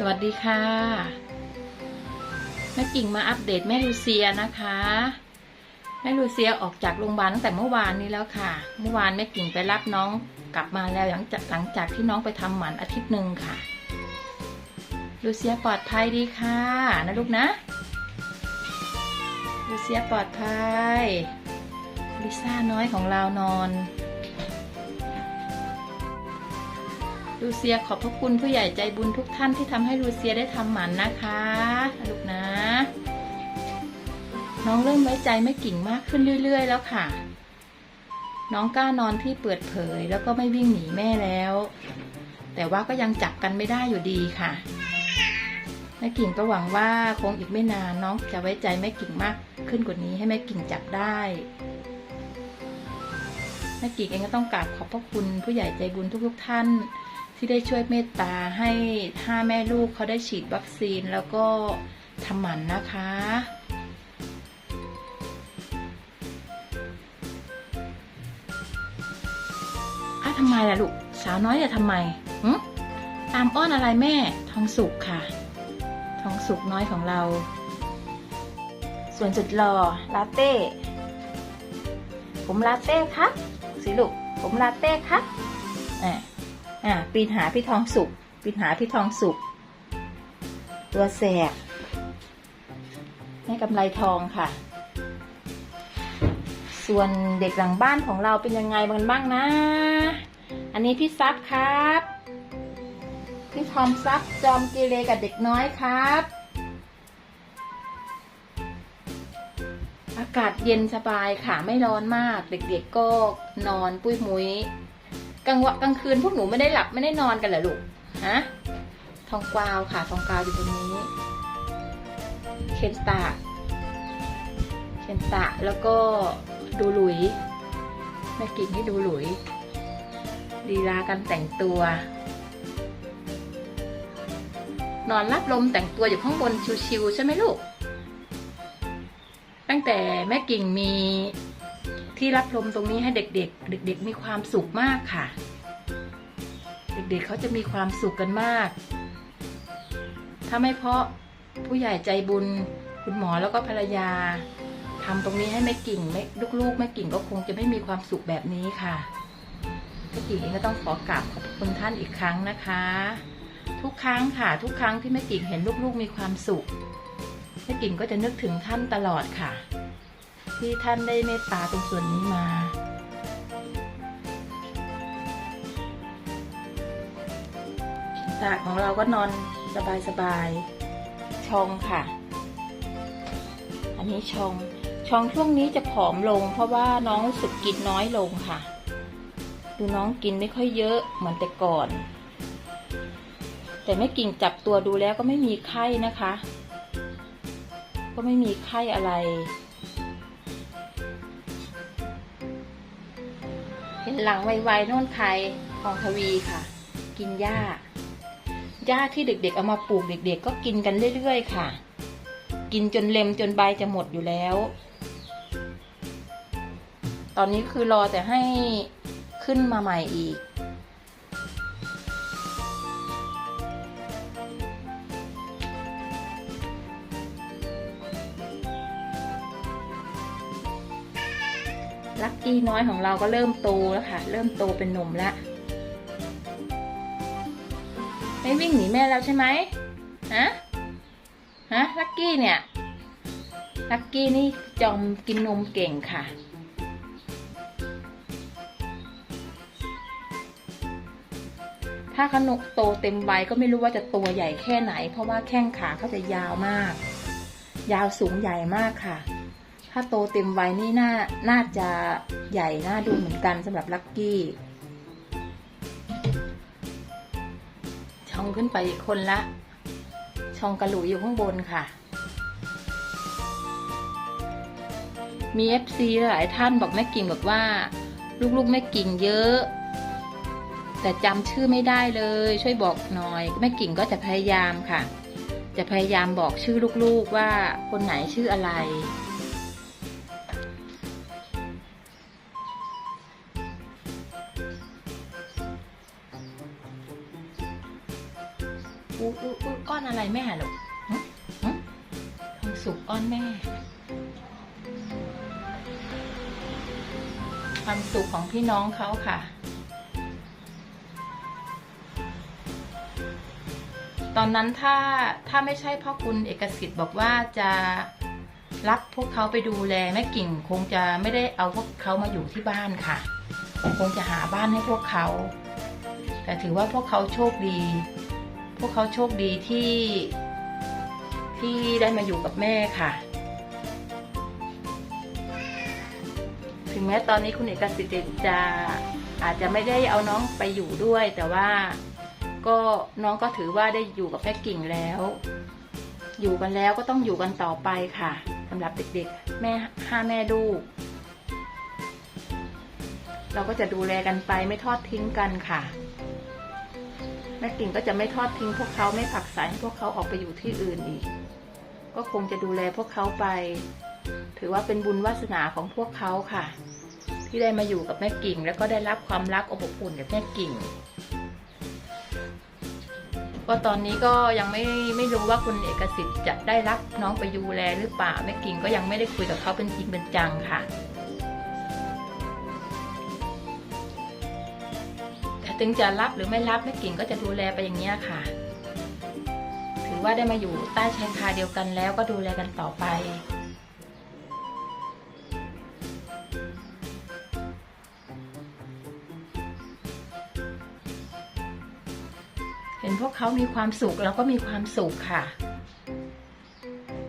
สวัสดีค่ะแม่กิ่งมาอัปเดตแม่ลูเซียนะคะ แม่ลูเซียออกจากโรงพยาบาลตั้งแต่เมื่อวานนี้แล้วค่ะ เมื่อวานแม่กิ่งไปรับน้องกลับมาแล้วหลังจากหลังจากที่น้องไปทำหมันอาทิตย์หนึ่งค่ะ ลูเซียปลอดภัยดีค่ะนะลูกนะ ลูเซียปลอดภัยลิซ่าน้อยของเรานอน ลูเซียขอบพระคุณผู้ใหญ่ใจบุญทุกท่านที่ทำให้ลูเซียได้ทำหมันนะคะลูกนะ น้องเริ่มไว้ใจแม่กิ่งมากขึ้นเรื่อย ๆ แล้วค่ะ น้องกล้านอนที่เปิดเผยแล้วก็ไม่วิ่งหนีแม่แล้ว แต่ว่าก็ยังจับกันไม่ได้อยู่ดีค่ะแม่กิ่งก็หวังว่าคงอีกไม่นานน้องจะไว้ใจแม่กิ่งมากขึ้นกว่านี้ให้แม่กิ่งจับได้แม่กิ่งเองก็ต้องกราบขอบพระคุณผู้ใหญ่ใจบุญทุกๆท่าน ที่ได้ช่วยเมตตาให้ห้าแม่ลูกเขาได้ฉีดวัคซีนแล้วก็ทำหมันนะคะ อ้าทำไมล่ะลูก สาวน้อยจะทำไมตามอ้อนอะไรแม่ ทองสุกค่ะ ทองสุกน้อยของเรา ส่วนจุดหล่อลาเต้ ผมลาเต้ครับสิลูก ผมลาเต้ครับอ่า อ่าปีนหาพี่ทองสุกปีนหาพี่ทองสุกตัวแสบให้กำไรทองค่ะ ส่วนเด็กหลังบ้านของเราเป็นยังไงบ้างบ้างนะ อันนี้พี่ซับครับ พี่ทอมซับจอมกีเลกับเด็กน้อยครับ อากาศเย็นสบายค่ะไม่ร้อนมาก เด็กๆก็นอนปุ้ยมุ้ย กลางวันกลางคืนพวกหนูไม่ได้หลับไม่ได้นอนกันเหรอลูกฮะทองกวาวค่ะ ทองกวาวอยู่ตรงนี้ เคนตะ เคนตะแล้วก็ดูหลุยแม่กิ่งให้ดูหลุยลีลาการแต่งตัว นอนรับลมแต่งตัวอยู่ข้างบนชิวๆใช่ไหมลูก ตั้งแต่แม่กิ่งมี ที่รับลมตรงนี้ให้เด็กๆ เด็ก ๆ มีความสุขมากค่ะ เด็กๆเขาจะมีความสุขกันมาก ถ้าไม่เพราะผู้ใหญ่ใจบุญคุณหมอแล้วก็ภรรยาทำตรงนี้ให้แม่กิ่งแม่ลูกๆแม่กิ่งก็คงจะไม่มีความสุขแบบนี้ค่ะแม่กิ่งเองก็ต้องขอกราบขอบคุณท่านอีกครั้งนะคะ ทุกครั้งค่ะ ทุกครั้งที่แม่กิ่งเห็นลูกๆมีความสุขแม่กิ่งก็จะนึกถึงท่านตลอดค่ะ ที่ท่านได้เมตตาตรงส่วนนี้มา ตาของเราก็นอนสบายสบายชองค่ะ อันนี้ชองชองช่วงนี้จะผอมลง เพราะว่าน้องรู้สึกกินน้อยลงค่ะ ดูน้องกินไม่ค่อยเยอะเหมือนแต่ก่อน แต่ไม่กิ่งจับตัวดูแล้วก็ไม่มีไข้นะคะ ก็ไม่มีไข้อะไร เห็นหลังไวๆโน่นใครของทวีค่ะ กินหญ้าหญ้าที่เด็กๆเอามาปลูกเด็ก ๆ ก็กินกันเรื่อยๆค่ะ กินจนเล็มจนใบจะหมดอยู่แล้ว ตอนนี้คือรอแต่ให้ขึ้นมาใหม่อีก ลักกี้น้อยของเราก็เริ่มโตแล้วค่ะ เริ่มโตเป็นหนุ่มแล้วไม่วิ่งหนีแม่แล้วใช่ไหมฮะฮะลักกี้เนี่ยลักกี้นี่จอมกินนมเก่งค่ะถ้าขนกโตเต็มใบก็ไม่รู้ว่าจะตัวใหญ่แค่ไหน เพราะว่าแข้งขาเขาจะยาวมาก ยาวสูงใหญ่มากค่ะ ถ้าโตเต็มวัยนี่น่าน่าจะใหญ่น่าดูเหมือนกันสำหรับลักกี้ชองขึ้นไปอีกคนละ ชองกระหลุยอยู่ข้างบนค่ะ มีเอฟซีหลายท่านบอกแม่กิ่งบอกว่า ลูกๆแม่กิ่งเยอะ แต่จำชื่อไม่ได้เลย ช่วยบอกหน่อยแม่กิ่งก็จะพยายามค่ะ จะพยายามบอกชื่อลูกๆว่าคนไหนชื่ออะไร อู้อู้อู้อ้อนอะไรแม่ลูกหึหึสุกอ้อนแม่ ความสุขของพี่น้องเขาค่ะ ตอนนั้นถ้าถ้าไม่ใช่พ่อคุณเอกสิทธิ์บอกว่าจะรับพวกเขาไปดูแลแม่กิ่งคงจะไม่ได้เอาพวกเขามาอยู่ที่บ้านค่ะ คงจะหาบ้านให้พวกเขา แต่ถือว่าพวกเขาโชคดี พวกเขาโชคดีที่ที่ได้มาอยู่กับแม่ค่ะ ถึงแม้ตอนนี้คุณเอกสิทธิ์จะอาจจะไม่ได้เอาน้องไปอยู่ด้วย แต่ว่าก็น้องก็ถือว่าได้อยู่กับแม่กิ่งแล้ว อยู่กันแล้วก็ต้องอยู่กันต่อไปค่ะสำหรับเด็กๆ แม่ห้าแม่ลูกเราก็จะดูแลกันไปไม่ทอดทิ้งกันค่ะ แม่กิ่งก็จะไม่ทอดทิ้งพวกเขาไม่ผลักสายให้พวกเขาออกไปอยู่ที่อื่นอีก ก็คงจะดูแลพวกเขาไป ถือว่าเป็นบุญวาสนาของพวกเขาค่ะ ที่ได้มาอยู่กับแม่กิ่ง แล้วก็ได้รับความรักอบอุ่นจากแม่กิ่งก็ตอนนี้ก็ยังไม่ไม่รู้ว่าคุณเอกสิทธิ์จะได้รับน้องไปดูแลหรือเปล่าแม่กิ่งก็ยังไม่ได้คุยกับเขาเป็นจริงเป็นจังค่ะ ถึงจะรับหรือไม่รับแม่กิ่งก็จะดูแลไปอย่างนี้ค่ะ ถือว่าได้มาอยู่ใต้ชายคาเดียวกันแล้วก็ดูแลกันต่อไปเห็นพวกเขามีความสุขเราก็มีความสุขค่ะ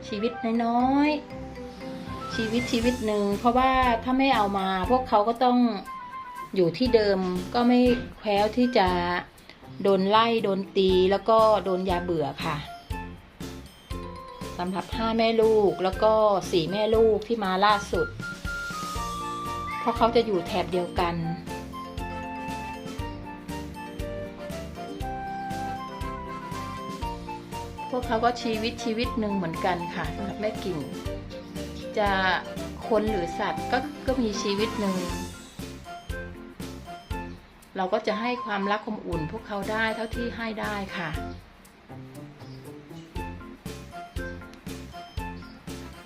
ชีวิตน้อยๆชีวิตชีวิตหนึ่งเพราะว่าถ้าไม่เอามาพวกเขาก็ต้อง อยู่ที่เดิมก็ไม่แคล้วที่จะโดนไล่โดนตีแล้วก็โดนยาเบื่อค่ะสำหรับห้าแม่ลูกแล้วก็สี่แม่ลูกที่มาล่าสุด เพราะเขาจะอยู่แถบเดียวกัน พวกเขาก็ชีวิตชีวิตหนึ่งเหมือนกันค่ะสำหรับแม่กิ่ง จะคนหรือสัตว์ก็ก็มีชีวิตหนึ่ง เราก็จะให้ความรักความอุ่นพวกเขาได้เท่าที่ให้ได้ค่ะ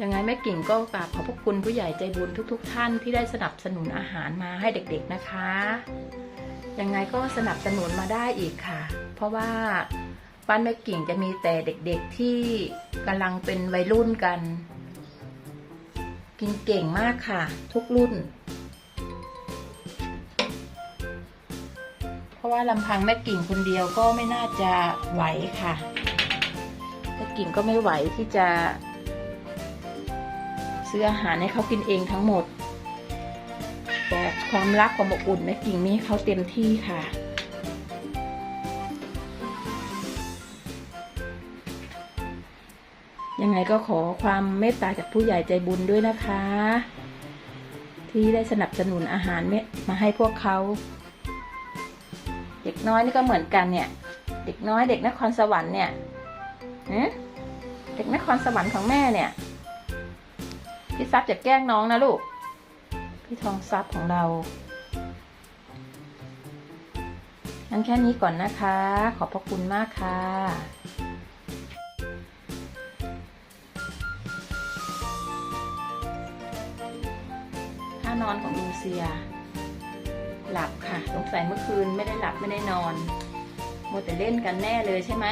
ยังไงแม่กิ่งก็กราบขอบพระคุณผู้ใหญ่ใจบุญทุก ๆ ท่านที่ได้สนับสนุนอาหารมาให้เด็กๆนะคะ ยังไงก็สนับสนุนมาได้อีกค่ะ เพราะว่าบ้านแม่กิ่งจะมีแต่เด็กๆที่กำลังเป็นวัยรุ่นกัน กินเก่งมากค่ะ ทุกรุ่น ว่าลำพังแม่กิ่งคนเดียวก็ไม่น่าจะไหวค่ะแม่กิ่งก็ไม่ไหวที่จะ ซื้ออาหารให้เขากินเองทั้งหมด แต่ความรักความอบอุ่นแม่กิ่งมีให้เขาเต็มที่ค่ะยังไงก็ขอความเมตตาจากผู้ใหญ่ใจบุญด้วยนะคะ ที่ได้สนับสนุนอาหารมาให้พวกเขา น้อยนี่ก็เหมือนกันเนี่ย เด็กน้อยเด็กนครสวรรค์เนี่ยเด็กนครสวรรค์ของแม่เนี่ย พี่ซับจะแกล้งน้องนะลูก พี่ทองซับของเรางั้นแค่นี้ก่อนนะคะ ขอบพระคุณมากค่ะท่านอนของลูเซีย หลับค่ะสงสัยเมื่อคืนไม่ได้หลับไม่ได้นอนมัวแต่เล่นกันแน่เลยใช่ไหม